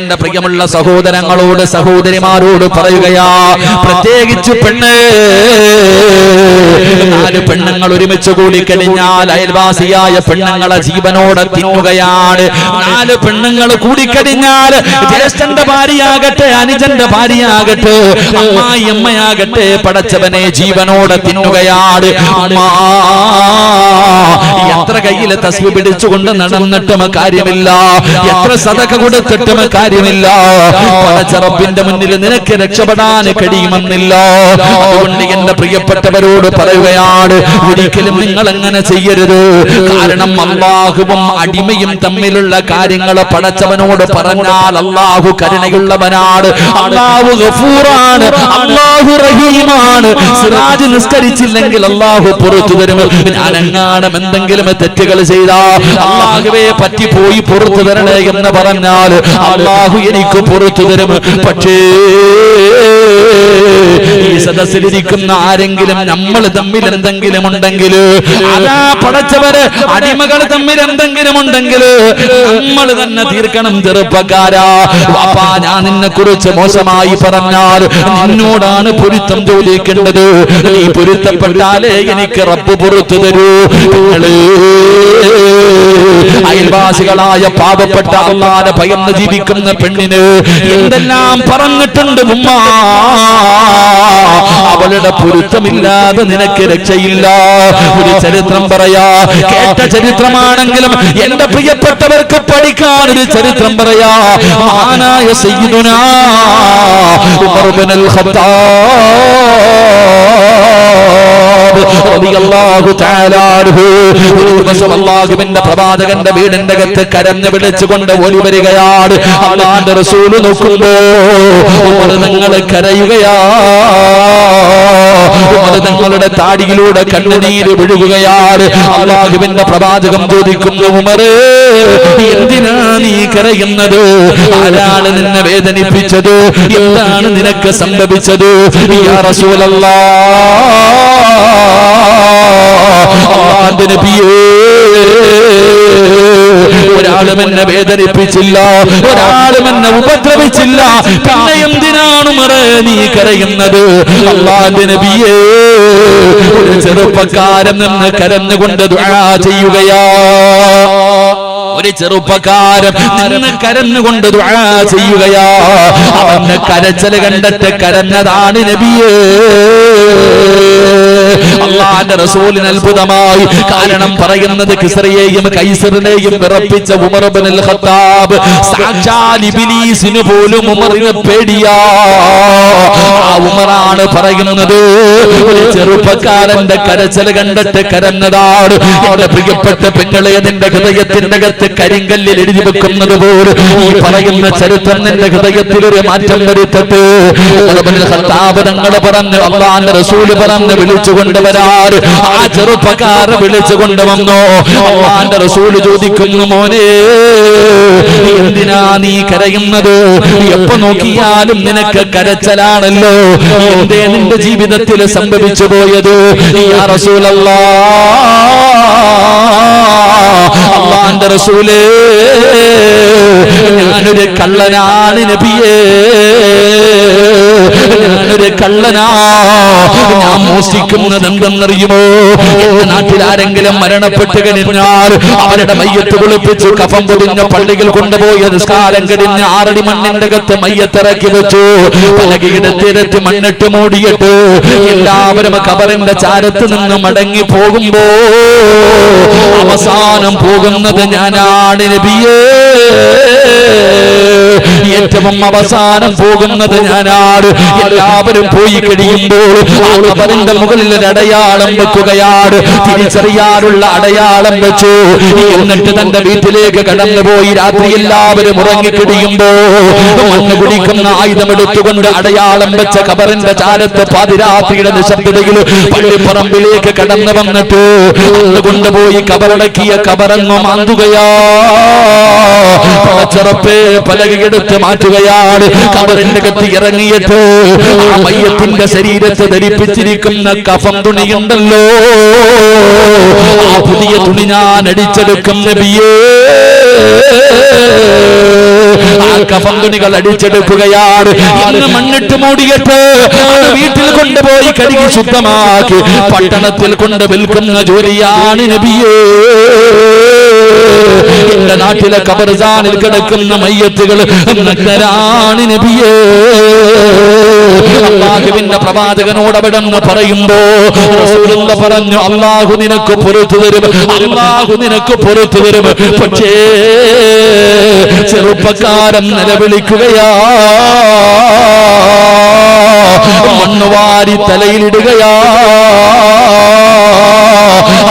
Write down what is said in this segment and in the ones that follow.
എന്റെ പ്രിയമുള്ള സഹോദരങ്ങളോട് സഹോദരിമാരോട് പറയുകയാ പ്രത്യേകിച്ച് പെണ്ണ്. നാല് പെണ്ണുങ്ങൾ ഒരുമിച്ച് കൂടി കഴിഞ്ഞാൽ അയൽവാസിയായ പെണ്ണുങ്ങളെ ജീവനോടെ തിന്നുകയാണ്. നാല് പെണ്ണുങ്ങൾ കൂടിക്കഴിഞ്ഞാൽ ജ്യേഷ്ഠന്റെ ഭാര്യയാകട്ടെ അനുജന്റെ ഭാര്യയാകട്ടെ അമ്മായി അമ്മയാകട്ടെ പടച്ചവനെ ജീവനോടെ തിന്നുകയാണ്. എത്ര കയ്യിലെ തസ്വി പിടിച്ചുകൊണ്ട് നടന്നിട്ടും കാര്യമില്ല. എത്ര സതക കൊടുത്തിട്ടും കാര്യമില്ല. പടച്ചറപ്പിന്റെ മുന്നിൽ നിനക്ക് രക്ഷപ്പെടാൻ കഴിയുമെന്നില്ല. അതുകൊണ്ട് എന്റെ പ്രിയപ്പെട്ടവരോട് പറയുകയാണ് ഒരിക്കലും നിങ്ങൾ അങ്ങനെ ചെയ്യരുത്. കാരണം അള്ളാഹുവും അടിമയും തമ്മിലുള്ള കാര്യങ്ങൾ പടച്ചവനോട് പറഞ്ഞാൽ അള്ളാഹു കരുണയുള്ളവനാണ്. അള്ളാഹു ഗഫൂറാണ്. അള്ളാഹു റഹീമാണ്. സിറാജ് നിസ്കരിച്ചില്ലെങ്കിൽ അള്ളാഹു പുറത്തു തരും. ഞാൻ ഞാനെങ്ങാനും എന്തെങ്കിലും തെറ്റുകൾ ചെയ്താ അള്ളാഹുവെ പറ്റിപ്പോയി പുറത്തു തരണേ എന്ന് പറഞ്ഞാൽ അള്ളാഹു എനിക്ക് പുറത്തു തരും. പക്ഷേ ഈ സദസ്സിലിരിക്കുന്ന ആരെങ്കിലും നമ്മൾ തമ്മിൽ എന്തെങ്കിലും ഉണ്ടെങ്കിൽ അതാ പടച്ചവര് അടിമകൾ തമ്മിൽ എന്തെങ്കിലും ഉണ്ടെങ്കിൽ നമ്മൾ തന്നെ തീർക്കണം ചെറുപ്പക്കാരാ. വാപ്പാ ഞാൻ നിന്നെ കുറിച്ച് മോശമായി പറഞ്ഞാൽ നിന്നോടാണ് പൊരുത്തം ചോദിക്കേണ്ടത്. നീ പൊരുത്തപ്പെട്ടാലേ എനിക്ക് റബ്ബ് പുറത്തു തരൂ. അയൽവാസികളായ പാവപ്പെട്ട അള്ളാനെ ഭയന്ന് ജീവിക്കുന്ന പെണ്ണിന് എന്തെല്ലാം പറഞ്ഞിട്ടുണ്ട് ഉമ്മ? അവളുടെ പൊരുത്തമില്ലാതെ നിനക്ക് രക്ഷയില്ല. ഒരു ചരിത്രം പറയാ കേട്ട ചരിത്രമാണെങ്കിലും എന്റെ പ്രിയപ്പെട്ടവർക്ക് പഠിക്കാൻ ഒരു ചരിത്രം പറയാ. മഹാനായ സയ്യിദുനാ ഉമർ ഖത്താബ് റളിയല്ലാഹു തആല അൻഹു. ഒരു ദിവസം അല്ലാഹുവിന്റെ പ്രവാചകന്റെ വീടിന്റെ അകത്ത് കരഞ്ഞു വിളിച്ചുകൊണ്ട് ഓടി വരികയാണ്. അള്ളാന്റെ റസൂൽ നോക്കുമ്പോ നിങ്ങൾ കരയുകയാ. നിങ്ങളുടെ താടിയിലൂടെ കണ്ണുനീര് വിഴുകുകയാണ്. അള്ളാഹുവിന്റെ പ്രവാചകം ചോദിക്കുന്നു ഉമറ് എന്തിനാ നീ കരയുന്നത്? ആരാണ് നിന്നെ വേദനിപ്പിച്ചത്? എന്താണ് നിനക്ക് സംഭവിച്ചത്? നബിയേ ഒരാളും എന്നെ വേദനിപ്പിച്ചില്ല. ഒരാളും എന്നെ ഉപദ്രവിച്ചില്ല. പിന്നെ എന്തിനാണ് മറ നീ കരയുന്നത്. അള്ളാന്റെ നബിയേ ഒരു ചെറുപ്പക്കാരൻ നിന്ന് കരഞ്ഞുകൊണ്ട് ദുആ ചെയ്യുകയാ. ഒരു ചെറുപ്പക്കാരൻ നിന്ന് കരഞ്ഞുകൊണ്ട് ചെയ്യുകയാ. അവന്റെ കരച്ചൽ കണ്ടിട്ട് കരഞ്ഞതാണ് നബിയേ. അള്ളാന്റെ റസൂലിന് അത്ഭുതമായി. കാരണം പറയുന്നത് കിസറിയെയും കൈസറിനെയും വിറപ്പിച്ച ഉമർ ഇബ്നുൽ ഖത്താബ് സാക്ഷാൽ പോലും ഉമറിനെ പേടിയാ. ആ ഉമറാണ് പറയുന്നത് ഒരു ചെറുപ്പക്കാരന്റെ കരച്ചൽ കണ്ടിട്ട് കരഞ്ഞതാണ്. എന്റെ പ്രിയപ്പെട്ട പെങ്ങളെ നിന്റെ ഹൃദയത്തിന്റെ അകത്ത് കരിങ്കല്ലിൽ എഴുതി വെക്കുന്നത് പോലെ ഈ പറയുന്ന ചരിത്രം നിന്റെ ഹൃദയത്തിൽ ഒരു മാറ്റം വരുത്തട്ടെ. തങ്ങൾ പറഞ്ഞു അള്ളാന്റെ റസൂൽ പറഞ്ഞ് വിളിച്ചു കൊണ്ടുവരാറ് ആ ചെറുപ്പക്കാരെ വിളിച്ചു കൊണ്ടുവന്നോ അള്ളാന്റെ റസൂൽ ചോദിക്കുന്നു മോനെ എന്തിനാ നീ കരയുന്നത്? എപ്പോ നോക്കിയാലും നിനക്ക് കരച്ചലാണല്ലോ. എന്തേ നിന്റെ ജീവിതത്തിൽ സംഭവിച്ചു പോയത്? റസൂലേ ഞാനൊരു കള്ളനാണ് നബിയേ. ഞാനൊരു കള്ളനാ. ഞാൻ മോഷ്ടിക്കുന്നത് എന്തെന്നറിയുമോ എന്റെ നാട്ടിൽ ആരെങ്കിലും മരണപ്പെട്ട് കഴിഞ്ഞാൽ അവരുടെ മയ്യത്ത് കുളിപ്പിച്ചു കഫം പൊതിഞ്ഞ പള്ളികൾ കൊണ്ടുപോയി നിസ്കാരം കഴിഞ്ഞ് ആറടി മണ്ണിന്റെ അകത്ത് മയ്യത്തിറക്കി വെച്ചു. തീരത്ത് മണ്ണിട്ട് മൂടിയിട്ട് എല്ലാവരും കബറിന്റെ ചാരത്ത് നിന്ന് മടങ്ങി പോകുമ്പോ അവസാനം പോകുന്നത് ഞാനാണ് നബിയേ. ഏറ്റവും അവസാനം പോകുന്നത് ഞാനാണ് എല്ലാവരും പോയി കഴിയുമ്പോൾ അവരുടെ മുകളിൽ ഒരു അടയാളം വെക്കുകയാണ്. തിരിച്ചറിയാനുള്ള അടയാളം വെച്ചു. എന്നിട്ട് തന്റെ വീട്ടിലേക്ക് കടന്നുപോയി രാത്രി എല്ലാവരും ഉറങ്ങിക്കിടിയുമ്പോ മണ്ണ് കുടിക്കുന്ന ആയുധം എടുത്തുകൊണ്ട് അടയാളം വെച്ച കബറിന്റെ ചാരത്ത് പാതിരാത്രിയുടെ നിശബ്ദതയിൽ പള്ളിപ്പറമ്പിലേക്ക് കടന്നു വന്നിട്ട് കൊണ്ടുപോയി കബറടക്കിയ കബറങ്ങ് മാന്തുകയാ. പടച്ചറപ്പേ പലകയെടുത്ത് മാറ്റുകയാണ്. കബറിന്റെ കത്തി ഇറങ്ങിയിട്ട് ആ ശരീരത്തെ ധരിപ്പിച്ചിരിക്കുന്ന കഫം തുണിയുണ്ടല്ലോ. ആ പുതിയ തുണി ഞാൻ അടിച്ചെടുക്കും നബിയേ. ആ കഫം തുണികൾ അടിച്ചെടുക്കുകയാണ്. ഇന്ന് മണ്ണിട്ട് മൂടിയിട്ട് വീട്ടിൽ കൊണ്ടുപോയി കഴുകി ശുദ്ധമാക്കി. പട്ടണത്തിൽ കൊണ്ട് വിൽക്കുന്ന ജോലിയാണ് നബിയേ. എന്റെ നാട്ടിലെ കബർസാനിൽ കിടക്കുന്ന മയ്യത്തുകൾ നബിയേ. അള്ളാഹുവിന്റെ പ്രവാചകനോട് അവിടെ നിന്ന് പറയുമ്പോ പറഞ്ഞു അള്ളാഹു നിനക്ക് പുറത്തു തരും അള്ളാഹു നിനക്ക് പുറത്തു തരും. പക്ഷേ ചെറുപ്പക്കാരൻ നിലവിളിക്കുകയാ. മണ്ണുവാരി തലയിലിടുകയാ.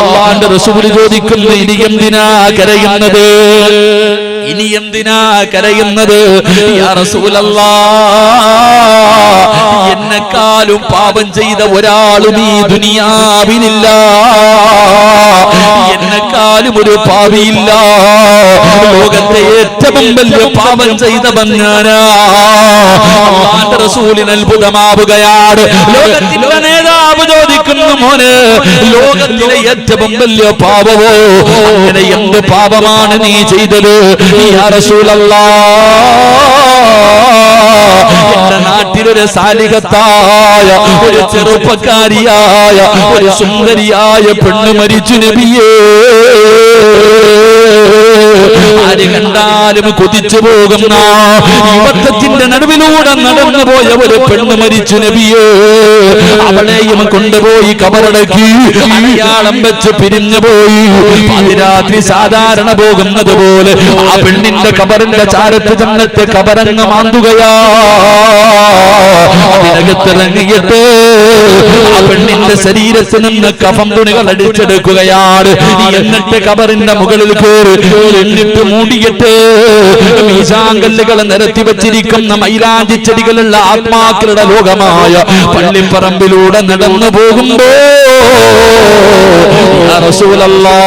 അള്ളാന്റെ റസൂൽ ചോദിക്കുന്നു ഇനി എന്തിനാ കരയുന്നത്? ഇനി എന്തിനാ കരയുന്നത്? എന്നെക്കാളും പാപം ചെയ്ത ഒരാളും ഈ ദുനിയാവിനില്ല. എന്നെക്കാളും ഒരു പാപിയില്ല. ലോകത്തെ ഏറ്റവും വലിയ പാപം ചെയ്തവൻ ഞാനാ. റസൂലിന് അത്ഭുതമാവുകയാണ് ലോകത്തിന്റെ നേതാവ് ചോദിക്കുന്നു മോന് ലോകത്തിലെ ഏറ്റവും വലിയ പാപവോ അങ്ങനെ എന്ത് പാപമാണ് നീ ചെയ്തത്? റസൂലല്ലാ. എന്റെ നാട്ടിലൊരു സാലികത്തായ ഒരു ചെറുപ്പക്കാരിയായ ഒരു സുന്ദരിയായ പെണ്ണ് മരിച്ചു നബിയേ. ആര് കണ്ടാലും കൊതിച്ചു പോകുന്ന യുവത്വത്തിന്റെ നടുവിലൂടെ നടന്നു പോയ ഒരു പെണ്ണ് മരിച്ചു നബിയേ. അവളെയും കൊണ്ടുപോയി കബറടക്കി. അയാളം വെച്ച് പിരിഞ്ഞു പോയി. പാതിരാത്രി സാധാരണ പോകുന്നത് പോലെ ആ പെണ്ണിന്റെ കബറിന്റെ ചാരത്ത് ചെന്നിട്ട് കബറങ്ങ് മാന്തുകയാ. അതിനകത്തിറങ്ങിയിട്ട് ആ പെണ്ണിന്റെ ശരീരത്തിൽ നിന്ന് കഫം തുണികൾ അടിച്ചെടുക്കുകയാണ്. എന്നിട്ട് കബറിന്റെ മുകളിൽ എന്നിട്ട് മൂടിയിട്ട് മീശാങ്കല്ലുകളെ നിരത്തി വെച്ചിരിക്കുന്ന മൈലാഞ്ചി ചെടികളുള്ള ആത്മാക്കളുടെ ലോകമായ പള്ളിപ്പറമ്പിലൂടെ നടന്നു പോകുമ്പോ റസൂലല്ലാ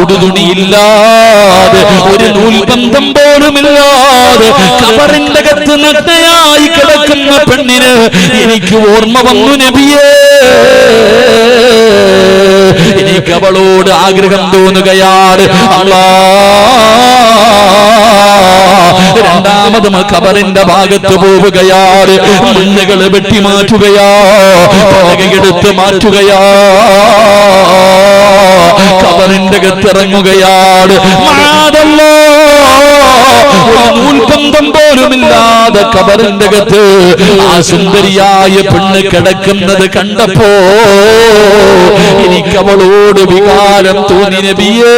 ഉടുതുണിയില്ലാതെ ഒരു നൂൽബന്ധം പോലുമില്ലാതെ കബറിന്റെ കത്ത് നഗ്നയായി കിടക്കുന്ന പെണ്ണിന് എനിക്ക് ഓർമ്മ വന്നു നബിയേ. എനിക്ക് അവളോട് ആഗ്രഹം തോന്നുകയാണ്. അല്ലാ രണ്ടാമതും ഖബറിന്റെ ഭാഗത്ത് പോവുകയാണ് മണ്ണുകൾ വെട്ടി മാറ്റുകയാടുത്ത് മാറ്റുകയാ. ഖബറിന്റെ അകത്തിറങ്ങുകയാണ് മാതല്ലോ. പോലുമില്ലാതെ കബറിന്റെ അകത്ത് ആ സുന്ദരിയായ പെണ്ണ് കിടക്കുന്നത് കണ്ടപ്പോ എനിക്കവളോട് വികാരം തോന്നി നബിയേ.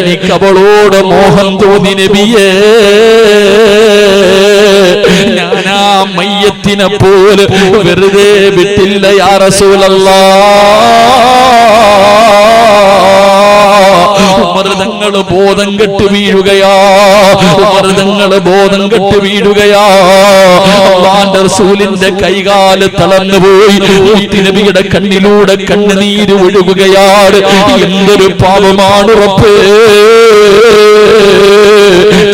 എനിക്കവളോട് മോഹം തോന്നി നബിയേ ഞാനാ മയ്യത്തിനെ പോലെ വെറുതെ വിട്ടില്ല യാ റസൂലല്ലാ. മൃതങ്ങൾ ബോധം കെട്ട് വീഴുകയാ. മൃതങ്ങൾ ബോധം കെട്ട് വീഴുകയാ. റസൂലിന്റെ കൈകാൽ തളർന്നു പോയി. നബിയുടെ കണ്ണിലൂടെ കണ്ണുനീര് ഒഴുകുകയാണ്. എന്തൊരു പാപമാണ് ഉറപ്പേ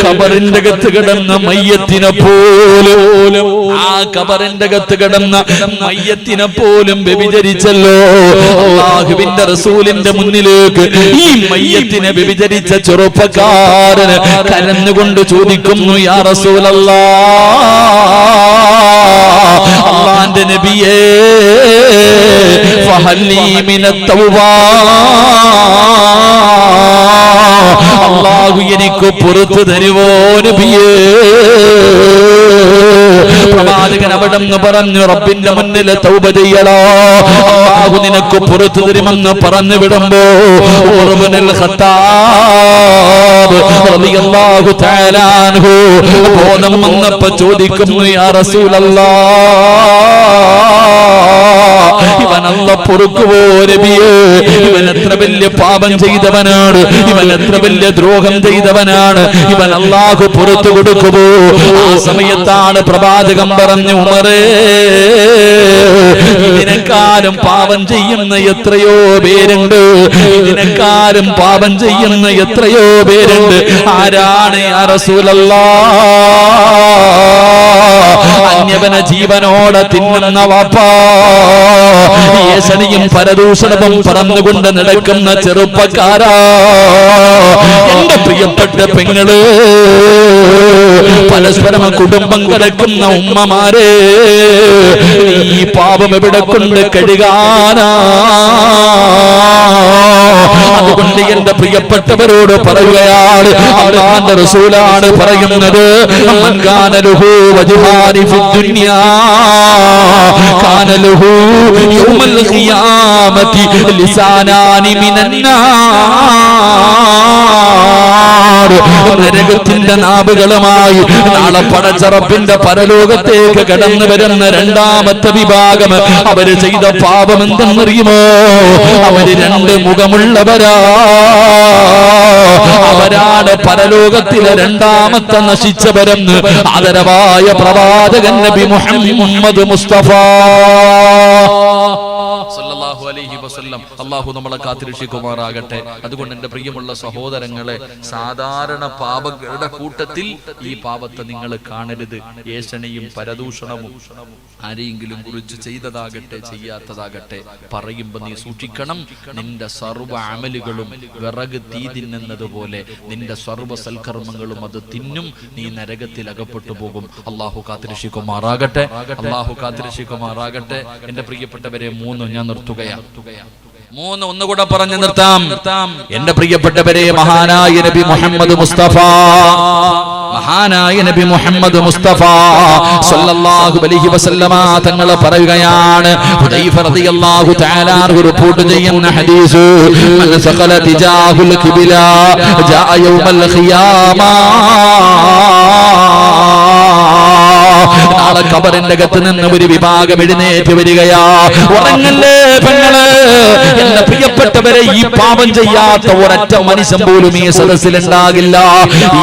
കബറിന്റെ അകത്ത് കിടന്ന മയ്യത്തിനെ പോലും ആ കബറിന്റെ അകത്ത് കിടന്ന മയ്യത്തിനെ പോലും വ്യഭിചരിച്ചല്ലോ. അള്ളാഹുവിന്റെ റസൂലിന്റെ മുന്നിലേക്ക് ഈ മയ്യത്തിനെ വ്യഭിചരിച്ച ചെറുപ്പക്കാരന് കരഞ്ഞുകൊണ്ട് ചോദിക്കുന്നു യാ റസൂലല്ലാ അള്ളാന്റെ നബിയേ ഫഹല്ലീമിന തൗബാ അള്ളാഹു എനിക്ക് പുറത്തു തരുവോ നബിയേ? പ്രവാചകൻ അവിടെന്ന് പറഞ്ഞു റബ്ബിന്റെ മുന്നിൽ തൗബ ചെയ്യലോ അള്ളാഹു നിനക്ക് പുറത്തു തരുമെന്ന് പറഞ്ഞു വിടുമ്പോ ബോധം വന്നപ്പോ ചോദിക്കുന്നു യാ റസൂലല്ലാഹ് ഇവൻ അല്ല പൊറുക്കുവോ നബിയേ ഇവൻ എത്ര വലിയ പാപം ചെയ്തവനാണ്. ഇവൻ എത്ര വലിയ ദ്രോഹം ചെയ്തവനാണ്. ഇവൻ അള്ളാഹു പുറത്തു കൊടുക്കുമോ ആ സമയത്താണ് പ്രവാചകം പറഞ്ഞു ഉമറേ ഇതിനെക്കാളും പാപം ചെയ്യുന്ന എത്രയോ പേരുണ്ട്. ഇതിനെക്കാളും പാപം ചെയ്യുന്ന എത്രയോ പേരുണ്ട്. ആരാണ് ആ റസൂലല്ലാ? അന്യവന ജീവനോടെ തിന്നുന്ന വാപ്പ. യേശനിയും പരദൂഷണവും പറന്നുകൊണ്ട് നടക്കുന്ന ചെറുപ്പക്കാരാ. എന്റെ പ്രിയപ്പെട്ട പെങ്ങൾ പരസ്പരം കുടുംബം കിടക്കുന്ന ഉമ്മമാരെ ഈ പാപം എവിടെ കൊണ്ട് കഴുകാനാ? അതുകൊണ്ട് എന്റെ പ്രിയപ്പെട്ടവരോട് പറയുകയാണ് അള്ളാന്റെ റസൂലാണ് പറയുന്നത് ലിസാനാനി കാന മിനന്നാർ നരകത്തിന്റെ നാവുകളുമായി നാളെ പടച്ചറപ്പിന്റെ പരലോകത്തേക്ക് കടന്നു വരുന്ന രണ്ടാമത്തെ വിഭാഗം. അവർ ചെയ്ത പാപം എന്തെന്നറിയുമോ? അവർ രണ്ട് മുഖമുള്ളവരാ. അവരാണ് പരലോകത്തിലെ രണ്ടാമത്തെ നശിച്ചവരെന്ന് ആദരവായ പ്രവാചകൻ നബി മുഹമ്മദ് മുസ്തഫ. സല്ലല്ലാഹു അലൈഹി വസല്ലം. അള്ളാഹു നമ്മളെ കാത്തിരക്ഷിക്കുമാറാകട്ടെ. അതുകൊണ്ട് എന്റെ പ്രിയമുള്ള സഹോദരങ്ങളെ സാധാരണ പാപങ്ങളുടെ കൂട്ടത്തിൽ ഈ പാപത്തെ നിങ്ങൾ കാണരുത്. ഏഷണയും പരദൂഷണവും ആരെയെങ്കിലും കുറിച്ച് ചെയ്തതാകട്ടെ ചെയ്യാത്തതാകട്ടെ പറയുമ്പോ നീ സൂക്ഷിക്കണം. നിന്റെ സർവ അമലുകളും വിറക് തീ തിന്നുന്നത് പോലെ നിന്റെ സർവ സൽക്കർമ്മങ്ങളും അത് തിന്നും. നീ നരകത്തിൽ അകപ്പെട്ടു പോകും. അള്ളാഹു കാത്തിരക്ഷിക്കുമാറാകട്ടെ. അള്ളാഹു കാത്തിരക്ഷിക്കുമാറാകട്ടെ. എന്റെ പ്രിയപ്പെട്ടവരെ മൂന്ന് ഞാൻ നിർത്തുകയാണ് മൂന്ന് ഒന്നുകൂടെ പറഞ്ഞു നിർത്താം. എന്റെ പ്രിയപ്പെട്ടവരെ മഹാനായ നബി മുഹമ്മദ് മുസ്തഫ. മഹാനായ നബി മുഹമ്മദ് മുസ്തഫ സല്ലല്ലാഹു അലൈഹി വസല്ലമ തങ്ങൾ പറയുകയാണ്. ഹുദൈഫ റളിയല്ലാഹു തആല റിപ്പോർട്ട് ചെയ്യുന്ന ഹദീസ് മൻ സഖല തിജാഹുൽ ഖിബല ജാ യൗമൽ ഖിയാമ. നാളെ കബറിന്റെ അകത്ത് നിന്ന് ഒരു വിഭാഗം എഴുന്നേറ്റ് വരികയാ. ഉറങ്ങല്ലേ പെങ്ങൾ? എന്റെ പ്രിയപ്പെട്ടവരെ ഈ പാപം ചെയ്യാത്ത ഒരൊറ്റ മനുഷ്യൻ പോലും ഈ സദസ്സിൽ ഉണ്ടാകില്ല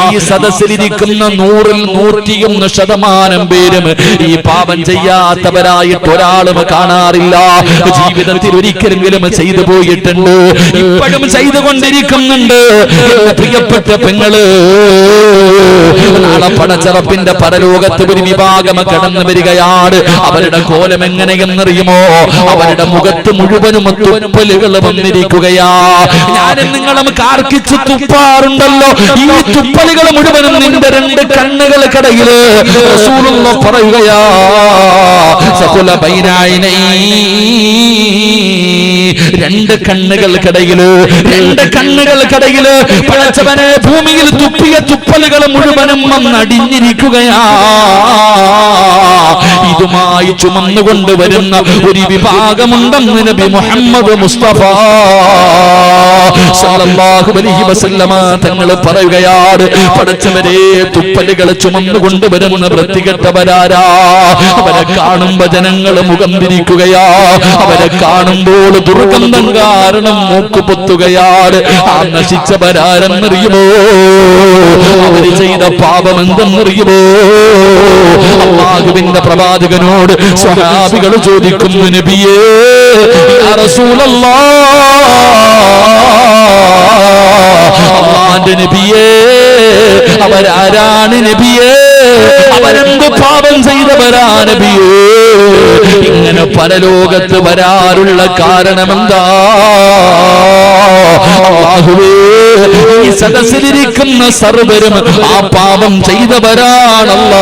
ഈ സദസ്സിലിരിക്കുന്ന നൂറിൽ നൂറ്റിയൊന്ന് ശതമാനം പേരും ഈ പാപം ചെയ്യാത്തവരായിട്ട് ഒരാളും കാണാറില്ല. ജീവിതത്തിൽ ഒരിക്കലെങ്കിലും ചെയ്തു പോയിട്ടുണ്ട്. ഇപ്പോഴും ചെയ്തുകൊണ്ടിരിക്കുന്നുണ്ട്. പ്രിയപ്പെട്ട പെങ്ങൾ. പടച്ചറപ്പിന്റെ പരലോകത്ത് ഒരു വിഭാഗം കടന്നു വരികയാണ്. അവരുടെ കോലം എങ്ങനെയെന്നറിയുമോ? അവരുടെ മുഖത്ത് മുഴുവനും തുപ്പലുകൾ വന്നിരിക്കുകയാ. ഞാനും നിങ്ങളും കാർക്കിച്ച് തുപ്പാറുണ്ടല്ലോ. ഈ തുപ്പലുകൾ മുഴുവനും നിന്റെ രണ്ട് കണ്ണുകൾ കടയിൽ റസൂലുള്ള പറയുകയാ. ബൈനായിനൈ രണ്ട് കണ്ണുകൾക്കിടയിൽ രണ്ട് കണ്ണുകൾക്കിടയിൽ പഴച്ചവനെ ഭൂമിയിൽ തുപ്പിയ തുപ്പലുകൾ മുഴുവനും വന്നടിഞ്ഞിരിക്കുകയാ ഇതുമായി ചുമന്നുകൊണ്ട് വരുന്ന ഒരു വിഭാഗമുണ്ടെന്ന് നബി മുഹമ്മദ് മുസ്തഫ. സല്ലല്ലാഹു അലൈഹി വസല്ലമ തങ്ങൾ പറയുകയാണ് പടച്ചവരെ തുപ്പലുകൾ ചുമന്നുകൊണ്ട് വരുന്ന വൃത്തികെട്ടവരാരാ? അവരെ കാണുമ്പോ ജനങ്ങൾ മുഖം തിരിക്കുകയാ. അവരെ കാണുമ്പോൾ ദുർഗന്ധം കാരണം മൂക്ക് പൊത്തുകയാണ്. ആ നശിച്ചവരാരെന്നറിയുമോ? അവർ ചെയ്ത പാപം എന്തെന്നറിയുമോ അള്ളാഹുവിന്റെ പ്രവാചകനോട് സ്വഹാബികൾ ചോദിക്കുന്നു നബിയേ യാ റസൂലല്ലാഹ് അള്ളാന്റെ നബിയേ അവരാരാണ് നബിയേ? അവരെന്ത് പാപം ചെയ്തവരാ നബിയേ? ഇങ്ങനെ പരലോകത്ത് വരാറുള്ള കാരണമെന്താ അല്ലാഹുവേ ഈ സദസ്സിലിരിക്കുന്ന സർവരും ആ പാപം ചെയ്തവരാണല്ല.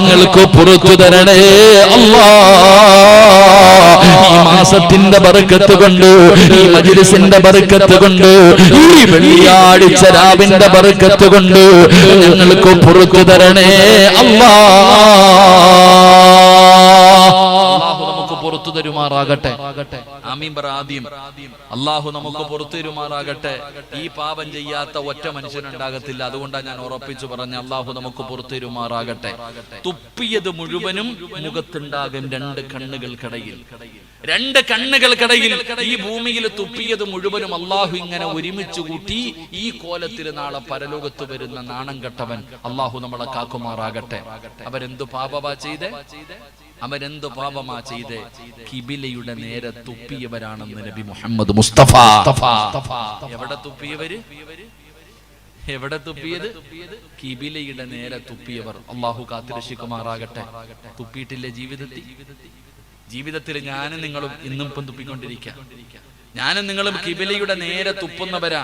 ഞങ്ങൾക്ക് പുറത്തു തരണേ അല്ലാ. ഈ മാസത്തിന്റെ ബർക്കത്ത് കൊണ്ട് ഈ മജിലിസിന്റെ ബർക്കത്ത് കൊണ്ട് ഈ വെള്ളിയാഴ്ച രാവിന്റെ ബർക്കത്ത് കൊണ്ട് ഞങ്ങൾക്ക് പുറത്തു തരണേ അല്ലാ. പുറത്തു തരുമാറാകട്ടെ. ആമീൻ പറ ആദ്യം അള്ളാഹു നമുക്ക് പുറത്തു തരുമാറാകട്ടെ ഈ പാപം ചെയ്യാത്ത ഒറ്റ മനുഷ്യനുണ്ടാകത്തില്ല. അതുകൊണ്ടാണ് ഞാൻ ഉറപ്പിച്ചു പറഞ്ഞ അള്ളാഹു നമുക്ക് പുറത്തു തരുമാറാകട്ടെ തുപ്പിയത് മുഴുവനും മുഖത്തുണ്ടാകും രണ്ട് കണ്ണുകൾക്കിടയിൽ. രണ്ട് കണ്ണുകൾക്കിടയിൽ ഈ ഭൂമിയിൽ തുപ്പിയത് മുഴുവനും അള്ളാഹു ഇങ്ങനെ ഒരുമിച്ച് കൂട്ടി ഈ കോലത്തിൽ നാളെ പരലോകത്ത് വരുന്ന നാണം കെട്ടവൻ അള്ളാഹു നമ്മളെ കാക്കുമാറാകട്ടെ. അവരെന്തു പാപവാ ചെയ്തേ? അവരെന്തു പാപമാ ചെയ്ത് കിബിലയുടെ നേരെ തുപ്പിയവരാണെന്ന് നബി മുഹമ്മദ് മുസ്തഫ. എവിടെ തുപ്പിയവര്? എവിടെ തുപ്പിയത്? കിബിലയുടെ നേരെ തുപ്പിയവർ. അള്ളാഹു കാത്തിരക്ഷിക്കുമാറാകട്ടെ. തുപ്പിയിട്ടില്ല ജീവിതത്തിൽ? ജീവിതത്തിൽ ഞാനും നിങ്ങളും ഇന്നും ഇപ്പം തുപ്പിക്കൊണ്ടിരിക്കാം. ഞാനും നിങ്ങളും കിബിലയുടെ നേരെ തുപ്പുന്നവരാ.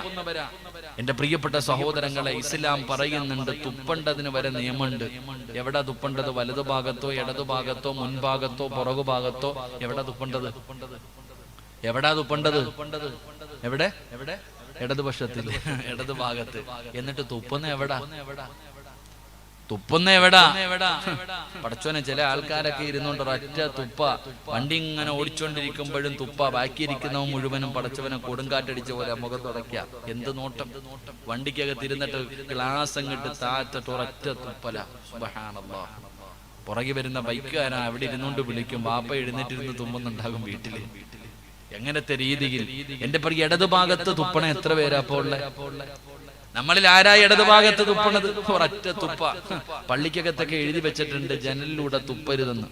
എന്റെ പ്രിയപ്പെട്ട സഹോദരങ്ങളെ ഇസ്ലാം പറയുന്നുണ്ട് തുപ്പണ്ടതിന് വരെ നിയമമുണ്ട്. എവിടെ തുപ്പണ്ടത് വലതുഭാഗത്തോ ഇടതുഭാഗത്തോ മുൻഭാഗത്തോ പുറകു ഭാഗത്തോ എവിടെ തുപ്പണ്ടത്? എവിടാ തുപ്പണ്ടത്? എവിടെ എവിടെ? ഇടതുപക്ഷത്തിൽ. ഇടതു ഭാഗത്ത് എന്നിട്ട് തുപ്പുന്ന എവിടാ? തുപ്പുന്ന എവിടാ? പടച്ചോനെ ചില ആൾക്കാരൊക്കെ ഇരുന്നോണ്ട് ഒറ്റ തുപ്പ. വണ്ടി ഇങ്ങനെ ഓടിച്ചോണ്ടിരിക്കുമ്പോഴും തുപ്പ. ബാക്കിയിരിക്കുന്നവൻ മുഴുവനും പടച്ചവനെ കൊടുങ്കാറ്റടിച്ച പോലെ മുഖം തുടയ്ക്ക എന്ത് നോട്ടം? വണ്ടിക്കകത്ത് ഇരുന്നിട്ട് ഗ്ലാസ് അങ്ങിട്ട് താറ്റിട്ട് ഒരൊറ്റ തുപ്പല. സുബ്ഹാനല്ലാഹ് പുറകെ വരുന്ന ബൈക്കുകാരാ അവിടെ ഇരുന്നോണ്ട് വിളിക്കും. വാപ്പ എഴുന്നേറ്റിരുന്ന് തുമ്മുന്നുണ്ടാകും വീട്ടിൽ. എങ്ങനത്തെ രീതിയിൽ? എന്റെ ഇടതുഭാഗത്ത് തുപ്പണ എത്ര പേരാ അപ്പോ ഉള്ളെ? നമ്മളിൽ ആരാ ഇടതുഭാഗത്ത് തുപ്പണത് ഒരൊറ്റ തുപ്പ. പള്ളിക്കകത്തൊക്കെ എഴുതി വെച്ചിട്ടുണ്ട് ജനലിലൂടെ തുപ്പരുതെന്ന്.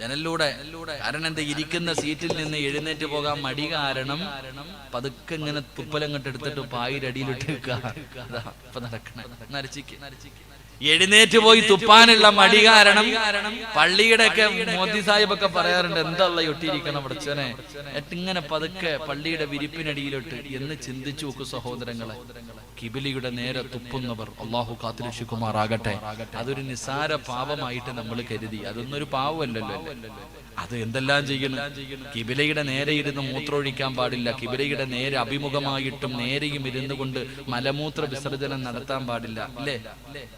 ജനലിലൂടെ. കാരണം എന്താ ഇരിക്കുന്ന സീറ്റിൽ നിന്ന് എഴുന്നേറ്റ് പോകാൻ മടി കാരണം പതുക്കെ ഇങ്ങനെ തുപ്പലം എടുത്തിട്ട് പായിരടിയിലിട്ട് വെക്കുക അതാ നടക്കണ. നരച്ചിക്ക് എഴുന്നേറ്റ് പോയി തുപ്പാനുള്ള മടി കാരണം പള്ളിയുടെ ഒക്കെ മോദി സാഹിബ് ഒക്കെ പറയാറുണ്ട് എന്തല്ല ഒട്ടിയിരിക്കണം പഠിച്ചനെ ഇങ്ങനെ പതുക്കെ പള്ളിയുടെ വിരിപ്പിനടിയിലോട്ട് എന്ന് ചിന്തിച്ചു നോക്കൂ സഹോദരങ്ങളെ. കിബിലിയുടെ നേരെ തുപ്പുന്നവർ അള്ളാഹു കാത്തിരക്ഷിക്കുമാറാകട്ടെ. അതൊരു നിസാര പാപമായിട്ട് നമ്മൾ കരുതി. അതൊന്നും ഒരു പാവമല്ലല്ലോ അത് എന്തെല്ലാം ചെയ്യണം? കിബിലയുടെ നേരെ ഇരുന്ന് മൂത്രമൊഴിക്കാൻ പാടില്ല. കിബിലയുടെ നേരെ അഭിമുഖമായിട്ടും നേരെയും ഇരുന്നു കൊണ്ട് മലമൂത്ര വിസർജനം നടത്താൻ പാടില്ല. അല്ലേ?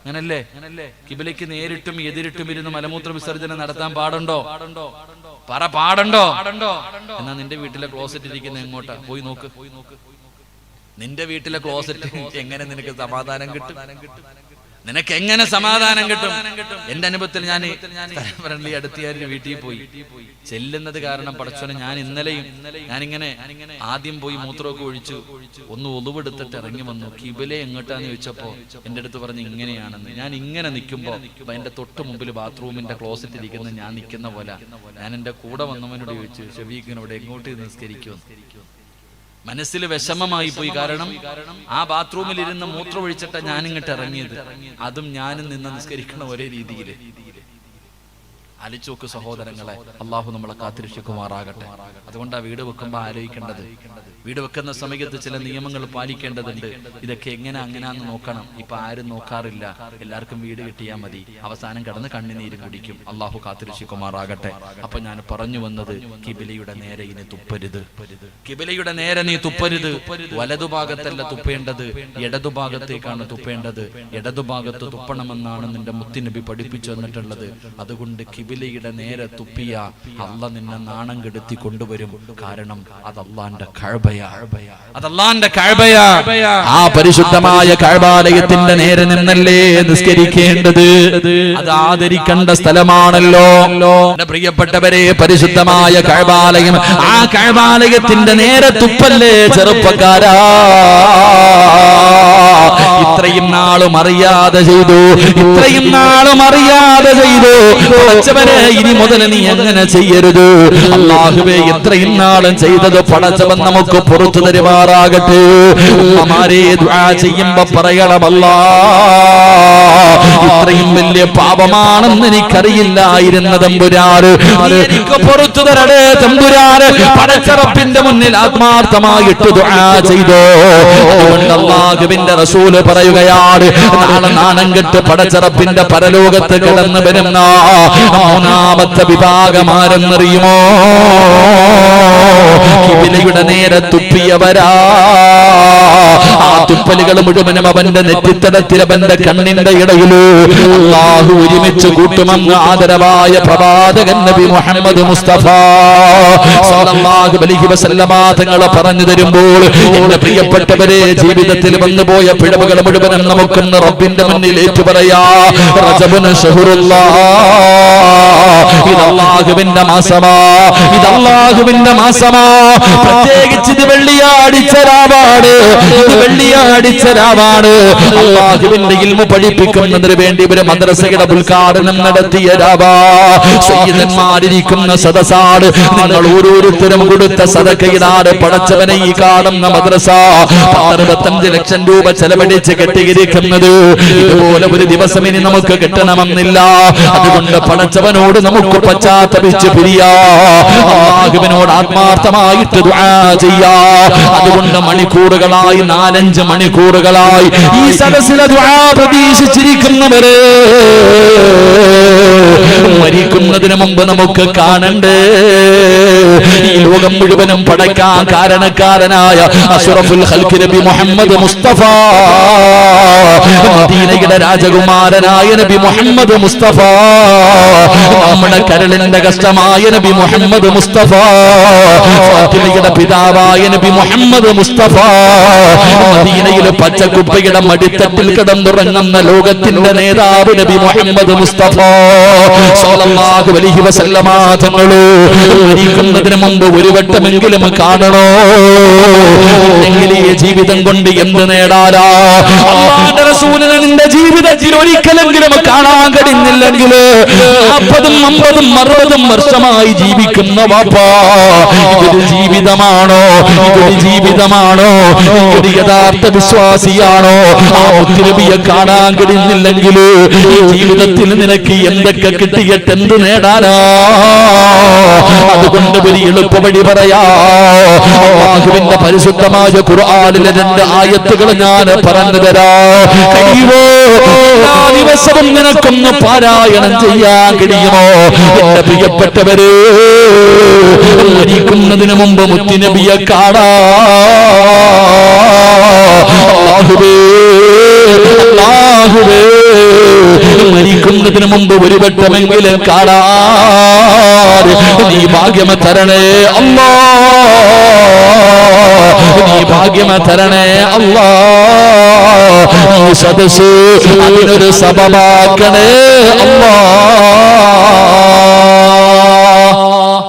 അങ്ങനല്ലേ? കിബിലയ്ക്ക് നേരിട്ടും എതിരിട്ടും ഇരുന്ന് മലമൂത്ര വിസർജനം നടത്താൻ പാടുണ്ടോ? പറ പാടുണ്ടോ? എന്നാ നിന്റെ വീട്ടിലെ ക്ലോസറ്റ് ഇരിക്കുന്ന എങ്ങോട്ടാ? പോയി നോക്ക്. നിന്റെ വീട്ടിലെ ക്ലോസറ്റ് എങ്ങനെ നിനക്ക് സമാധാനം കിട്ടും? നിനക്ക് എങ്ങനെ സമാധാനം കിട്ടും? എന്റെ അനുഭവത്തിൽ ഞാൻ ഫ്രണ്ട്ലി അടുത്തുകാരുടെ വീട്ടിൽ പോയി. ചെല്ലുന്നത് കാരണം പടച്ചോനെ ഞാൻ ഇന്നലെയും ഞാനിങ്ങനെ ആദ്യം പോയി മൂത്രമൊക്കെ ഒഴിച്ചു. ഒന്ന് ഒളിവെടുത്തിട്ട് ഇറങ്ങി വന്നു. കിബിലെ എങ്ങോട്ടാന്ന് ചോദിച്ചപ്പോ എന്റെ അടുത്ത് പറഞ്ഞ് ഇങ്ങനെയാണെന്ന്. ഞാൻ ഇങ്ങനെ നിൽക്കുമ്പോ എന്റെ തൊട്ട് മുമ്പിൽ ബാത്റൂമിന്റെ ക്ലോസറ്റ് ഇരിക്കുന്ന ഞാൻ നിൽക്കുന്ന പോലെ. ഞാൻ എന്റെ കൂടെ വന്നവനോട് ചോദിച്ചു ഷബീഖിനോട് എങ്ങോട്ട് നിസ്കരിക്കുമെന്ന് മനസ്സിൽ വിഷമമായി പോയി. കാരണം ആ ബാത്റൂമിൽ ഇരുന്ന് മൂത്രമൊഴിച്ചിട്ട ഞാനിങ്ങോട്ട് ഇറങ്ങിയത്. അതും ഞാനും നിന്ന് നിസ്കരിക്കണ ഒരേ രീതിയിൽ അലിച്ചോക്ക് സഹോദരങ്ങളെ അള്ളാഹു നമ്മളെ കാത്തിരക്ഷിക്കുമാറാകട്ടെ. അതുകൊണ്ട് ആ വീട് വെക്കുമ്പോൾ ആലോചിക്കേണ്ടത്. വീട് വെക്കുന്ന സമയത്ത് ചില നിയമങ്ങൾ പാലിക്കേണ്ടതുണ്ട്. ഇതൊക്കെ എങ്ങനെ അങ്ങനെയാന്ന് നോക്കണം. ഇപ്പൊ ആരും നോക്കാറില്ല. എല്ലാവർക്കും വീട് കിട്ടിയാൽ മതി. അവസാനം കടന്ന് കണ്ണുനീര് കുടിക്കും. അള്ളാഹു കാത്തിരക്ഷിക്കുമാറാകട്ടെ. അപ്പൊ ഞാൻ പറഞ്ഞു വന്നത് കിബിലയുടെ നേരെ ഇനി തുപ്പരുത്. കിബിലയുടെ നേരെ നീ തുപ്പരുത്. വലതുഭാഗത്തല്ല തുപ്പേണ്ടത്. ഇടതുഭാഗത്തേക്കാണ് തുപ്പേണ്ടത്. ഇടതുഭാഗത്ത് തുപ്പണമെന്നാണ് നിന്റെ മുത്തിനബി പഠിപ്പിച്ചു തന്നിട്ടുള്ളത്. അതുകൊണ്ട് കിബിലയുടെ നേരെ തുപ്പിയ അല്ല നിന്നെ നാണം കെടുത്തി കൊണ്ടുവരും. കാരണം അത് കഴബയാ. അത് ആ പരിശുദ്ധമായ കഴബാലയത്തിന്റെ നേരെ നിന്നല്ലേ നിസ്കരിക്കേണ്ടത്? അത് ആദരിക്കേണ്ട സ്ഥലമാണല്ലോ. പ്രിയപ്പെട്ടവരെ പരിശുദ്ധമായ കഴബാലയം ആ കഴബാലയത്തിന്റെ നേരെ തുപ്പല്ലേ ചെറുപ്പക്കാരാ. ഇത്രയും നാളും അറിയാതെ ചെയ്തു. ഇത്രയും നാളും അറിയാതെ ചെയ്തു. പടച്ചവനെ ഇനി മുതൽ നീ എങ്ങനെ ചെയ്യരുത്. അള്ളാഹുവേ ഇത്രയും നാളും ചെയ്തത് പടച്ചവൻ നമുക്ക് പുറത്തു തരുമാറാകട്ടെ. ഉമ്മമാരെ ദുആ ചെയ്യുമ്പോ പറയണമല്ലാ. ഇത്രയും വലിയ പാപമാണെന്ന് എനിക്കറിയില്ലായിരുന്ന തമ്പുരാറ് എനിക്ക് പുറത്തു തരണേ തമ്പുരാറ് പടച്ചറപ്പിന്റെ മുന്നിൽ ആത്മാർത്ഥമായിട്ട് ചെയ്തോ. അതുകൊണ്ട് അള്ളാഹുവിന്റെ റസൂൽ പറയുകയാണ്. നാളെ നാണം കെട്ട് പടച്ചറപ്പിന്റെ പരലോകത്ത് കിടന്നു വരുന്ന മൂന്നാമത്തെ വിഭാഗമാരെന്നറിയുമോ? കിബിലയുടെ നേരെ തുപ്പിയവരാ. ആ തുപ്പലുകൾ മുഴുവനും അവന്റെ നെറ്റിത്തടത്തിൽ അവന്റെ കണ്ണിന്റെ ഇടയിലോ. അള്ളാഹു ഒരുമിച്ച് കൂട്ടുമെന്ന് ആദരവായ പ്രവാചകൻ നബി മുഹമ്മദ് മുസ്തഫ തങ്ങൾ പറഞ്ഞു തരുമ്പോൾ എന്റെ പ്രിയപ്പെട്ടവരെ ജീവിതത്തിൽ വന്നുപോയ പിഴവുകൾ മുഴുവനും നമുക്കൊന്ന് റബ്ബിന്റെ മുന്നിൽ ഏറ്റു പറയാ. റജബുന് ഷഹുറുല്ലാ. ഇത് അള്ളാഹുവിന്റെ മാസമാ. ഇതല്ലാഹുവിന്റെ മാസമാ. പ്രത്യേകിച്ച് ഇത് വെള്ളിയാഴ്ച രാവാണ്. രാവാണ്. അള്ളാഹുവിന്റെ ഇൽമു പഠിപ്പിക്കുന്നതിന് വേണ്ടി ഇവർ മദ്രസയുടെ ഉദ്ഘാടനം നടത്തിയ നിങ്ങൾ ഓരോരുത്തരും കൊടുത്ത സദക്കയിലാണ് പടച്ചവനെ ഈ കാണുന്ന മദ്രസ. അറുപത്തഞ്ച് ലക്ഷം രൂപ ചെലവഴിച്ച് കെട്ടിയിരിക്കുന്നത്. ഇതുപോലെ ഒരു ദിവസം ഇനി നമുക്ക് കിട്ടണമെന്നില്ല. അതുകൊണ്ട് പടച്ചവനോട് നമുക്ക് പശ്ചാത്തപിച്ച് പിരിയാഹുവിനോട് ആത്മാർത്ഥമായിട്ട് ചെയ്യാ. അതുകൊണ്ട് മണിക്കൂറുകളായി നാലഞ്ച് മണിക്കൂറുകളായി ഈ സദസ്സിലെ പ്രതീക്ഷിച്ചിരിക്കുന്നവരെ. മരിക്കുന്നതിന് മുമ്പ് നമുക്ക് കാണണ്ടേ? ഈ ലോകം മുഴുവനും പടയ്ക്കാൻ കാരണക്കാരനായ അഷറഫുൽ ഹൽക്കി നബി മുഹമ്മദ് മുസ്തഫ. മദീനയുടെ രാജകുമാരനായ നബി മുഹമ്മദ് മുസ്തഫ. നമ്മുടെ കരളിന്റെ കഷ്ടമായ നബി മുഹമ്മദ് മുസ്തഫ. ഫാത്തിമയുടെ പിതാവായ നബി മുഹമ്മദ് മുസ്തഫ. മദീനയിലെ പച്ചക്കുപ്പയുടെ മടിത്തട്ടിൽ കിടന്നുറങ്ങുന്ന ലോകത്തിന്റെ നേതാവ് നബി മുഹമ്മദ് മുസ്തഫ. സ്വല്ലല്ലാഹു അലൈഹി വസല്ലമ തങ്ങളോ മരിക്കുന്നതിന് മുമ്പ് ഒരു വട്ടമെങ്കിലും കാണണോ? ഈ ജീവിതം കൊണ്ട് എന്ത് നേടാനാ? റസൂലിനെ നിന്റെ ജീവിതത്തിൽ ഒരിക്കലെങ്കിലും കാണാൻ കഴിഞ്ഞില്ലെങ്കിൽ നാൽപ്പതും അമ്പതും അറുപതും വർഷമായി ജീവിക്കുന്ന വാപ്പാ ഇതൊരു ജീവിതമാണോ? ഇതൊരു ജീവിതമാണോ? ഇതൊരു യഥാർത്ഥ വിശ്വാസിയാണോ? ആ മുത്തുനബിയെ കാണാൻ കഴിഞ്ഞില്ലെങ്കിൽ ഈ ജീവിതത്തിൽ നിനക്ക് എന്തൊക്കെ കിട്ടിയിട്ട് എന്ത് നേടാനാ? അതുകൊണ്ട് ഒരു എളുപ്പവഴി പറയാ. അള്ളാഹുവിന്റെ പരിശുദ്ധമായ ഖുർആനിലെ രണ്ട് ആയത്തുകൾ ഞാൻ പറഞ്ഞു തരാം നിനക്കൊന്ന് പാരായണം ചെയ്യാൻ കഴിയുമോ? എന്റെ പ്രിയപ്പെട്ടവര് മരിക്കുന്നതിന് മുമ്പ് മുത്തിനബിയെ കാണാ. മരിക്കുന്നതിന് മുമ്പ് ഒരു വട്ടമെങ്കിലും കാണാതെ നീ ഭാഗ്യമ തരണേ അല്ലാ. നീ ഭാഗ്യമ തരണേ അല്ലാ. ഈ സദസ് അതിനൊരു സഭമാക്കണേ അല്ലാ.